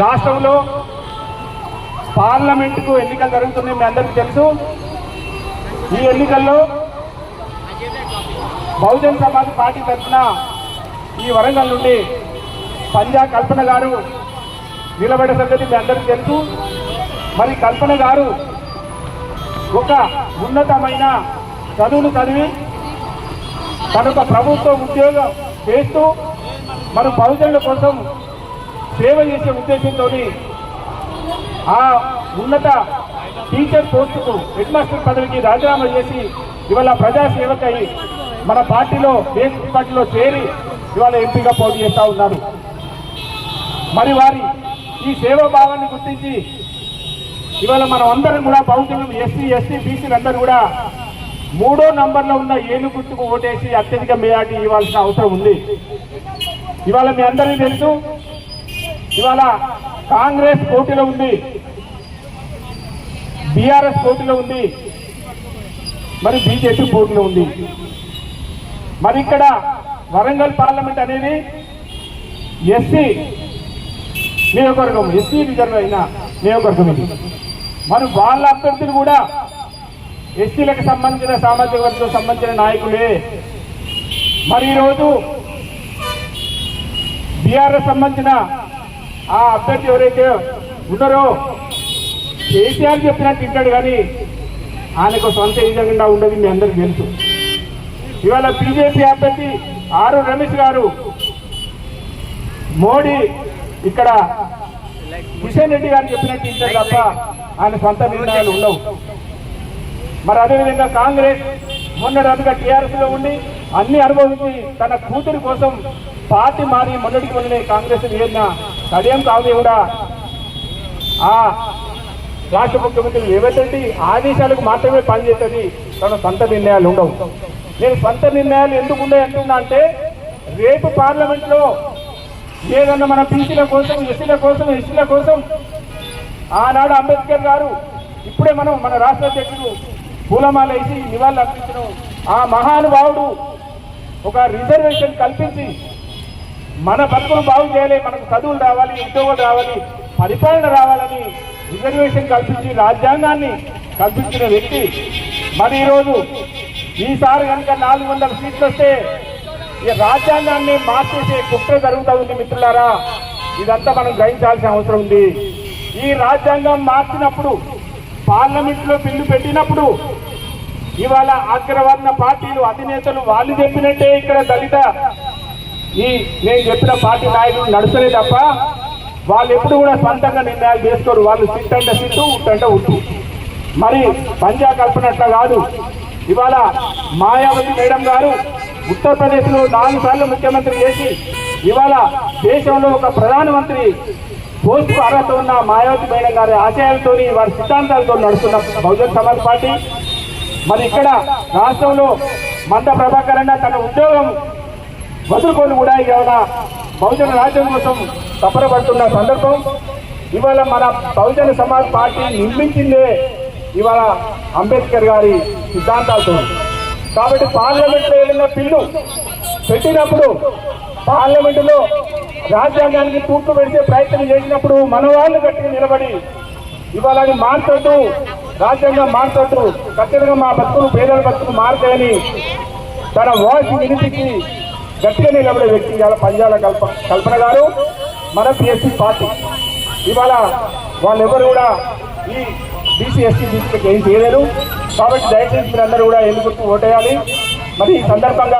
రాష్ట్రంలో పార్లమెంటుకు ఎన్నికలు జరుగుతున్నాయి మీ అందరికీ తెలుసు. ఈ ఎన్నికల్లో బహుజన్ సమాజ్ పార్టీ తరఫున ఈ వరంగల్ నుండి పంజా కల్పన గారు నిలబడే సంగతి మీ అందరికీ తెలుసు. మరి కల్పన గారు ఒక ఉన్నతమైన చదువును చదివి తన ఒక ప్రభుత్వ ఉద్యోగం చేస్తూ మనం బహుజనుల కోసం సేవ చేసే ఉద్దేశంతో ఆ ఉన్నత టీచర్ పోస్టుకు హెడ్ మాస్టర్ పదవికి రాజీనామా చేసి ఇవాళ ప్రజాసేవకై మన పార్టీలో దేశ పార్టీలో చేరి ఇవాళ ఎంపీగా పోటీ చేస్తూ ఉన్నారు. మరి వారి ఈ సేవా భావాన్ని గుర్తించి ఇవాళ మనం అందరం కూడా బహుజనులు ఎస్సీ ఎస్టీ బీసీలు అందరూ కూడా మూడో నంబర్లో ఉన్న ఏను గుర్తుకు ఓటేసి అత్యధిక మేయాటి ఇవ్వాల్సిన అవసరం ఉంది. ఇవాళ మీ అందరికీ తెలుసు ఇవాళ కాంగ్రెస్ పోటీలో ఉంది. బీఆర్ఎస్ పోటీలో ఉంది. మరి బీజేపీ పోటీలో ఉంది. మరి ఇక్కడ వరంగల్ పార్లమెంట్ అనేది ఎస్సీ నియోజకవర్గం ఎస్సీ రిజర్వ్ అయిన నియోజకవర్గం ఇది. మరి వాళ్ళ అభ్యర్థులు కూడా ఎస్సీలకు సంబంధించిన సామాజిక వర్గం సంబంధించిన నాయకులే. మరి ఈరోజు బీఆర్ఎస్ సంబంధించిన ఆ అభ్యర్థి ఎవరైతే ఉన్నారో కేసీఆర్ చెప్పినట్టు తింటాడు కానీ ఆయనకు సొంత ఏజెండా ఉండదు మీ అందరికీ తెలుసు. ఇవాళ బీజేపీ అభ్యర్థి ఆరు రమేష్ గారు మోడీ ఇక్కడ కిషన్ రెడ్డి గారు చెప్పినట్టు తింటాడు తప్ప ఆయన సొంత నిర్ణయాలు ఉండవు. మరి అదేవిధంగా కాంగ్రెస్ మొన్నటిగా టీఆర్ఎస్లో ఉండి అన్ని అనుభవించి తన కూతురు కోసం పార్టీ మారి మొన్నటికి మొన్న కాంగ్రెస్ ఏదైనా కడియం కాదు కూడా ఆ రాష్ట్ర ముఖ్యమంత్రి రేవంత్ ఆదేశాలకు మాత్రమే పనిచేస్తుంది తన సొంత నిర్ణయాలు ఉండవు. నేను సొంత నిర్ణయాలు ఎందుకు ఉన్నాయి అంటున్నా అంటే రేపు పార్లమెంట్లో ఏదన్నా మన బీసీల కోసం ఎస్సీల కోసం ఎస్సీల కోసం ఆనాడు అంబేద్కర్ గారు ఇప్పుడే మనం మన రాష్ట్ర అధ్యక్షుడు పూలమాల వేసి నివాళులు అర్పించడం ఆ మహానుభావుడు ఒక రిజర్వేషన్ కల్పించి మన బతుకులు బాగు చేయాలి మనకు చదువులు రావాలి ఉద్యోగాలు రావాలి పరిపాలన రావాలని రిజర్వేషన్ కల్పించి రాజ్యాంగాన్ని కల్పించిన వ్యక్తి. మరి ఈరోజు ఈసారి కనుక నాలుగు వందల సీట్లు వస్తే ఈ రాజ్యాంగాన్ని మార్చేసే కుట్ర జరుగుతూ ఉంది మిత్రులారా. ఇదంతా మనం గ్రహించాల్సిన అవసరం ఉంది. ఈ రాజ్యాంగం మార్చినప్పుడు పార్లమెంట్లో బిల్లు పెట్టినప్పుడు ఇవాళ అగ్రవర్ణ పార్టీలు అధినేతలు వాళ్ళు చెప్పినట్టే ఇక్కడ దళిత ఈ నేను చెప్పిన పార్టీ నాయకులు నడుస్తలే తప్ప వాళ్ళు ఎప్పుడు కూడా సొంతంగా నిర్ణయాలు చేసుకోరు. వాళ్ళు సిట్ అంటే సిట్టు ఉట్టంటే ఉట్టు. మరి పంజా కల్పనట్ల కాదు. ఇవాళ మాయావతి మేడం గారు ఉత్తరప్రదేశ్లో నాలుగు సార్లు ముఖ్యమంత్రి చేసి ఇవాళ దేశంలో ఒక ప్రధానమంత్రి పోస్టుకు అర్హత ఉన్న మాయావతి మేడం గారి ఆశయాలతో వారి సిద్ధాంతాలతో నడుస్తున్న బహుజన్ సమాజ్ పార్టీ. మరి ఇక్కడ రాష్ట్రంలో మంద ప్రభాకర్ అన్న తన ఉద్యోగం వదులుకొని కూడా ఇవాళ బహుజన రాజ్యం కోసం తపరపడుతున్న సందర్భం ఇవాళ మన బహుజన సమాజ్ పార్టీ నిర్మించిందే ఇవాళ అంబేద్కర్ గారి సిద్ధాంతాలతో. కాబట్టి పార్లమెంట్లో ఏదైనా బిల్లు పెట్టినప్పుడు పార్లమెంటులో రాజ్యాంగానికి తూర్పు పెడితే ప్రయత్నం చేసినప్పుడు మన వాళ్ళు గట్టిగా నిలబడి ఇవాళ అది మార్చొద్దు రాజ్యాంగం మార్చొద్దు ఖచ్చితంగా మా బతుకులు పేదల బతుకులు మారుతాయని తన వాయిస్ వినిపించి గట్టిగా నిలబడే వ్యక్తి ఇవాళ పంజాల కల్ప కల్పన గారు మన పిఎస్సీ పార్టీ. ఇవాళ వాళ్ళెవరు కూడా ఈ బీసీ ఎస్సీ బీసీలకు ఏం చేయలేరు. కాబట్టి దయచేసి మీరందరూ కూడా ఎందుకు ఓటేయాలి. మరి ఈ సందర్భంగా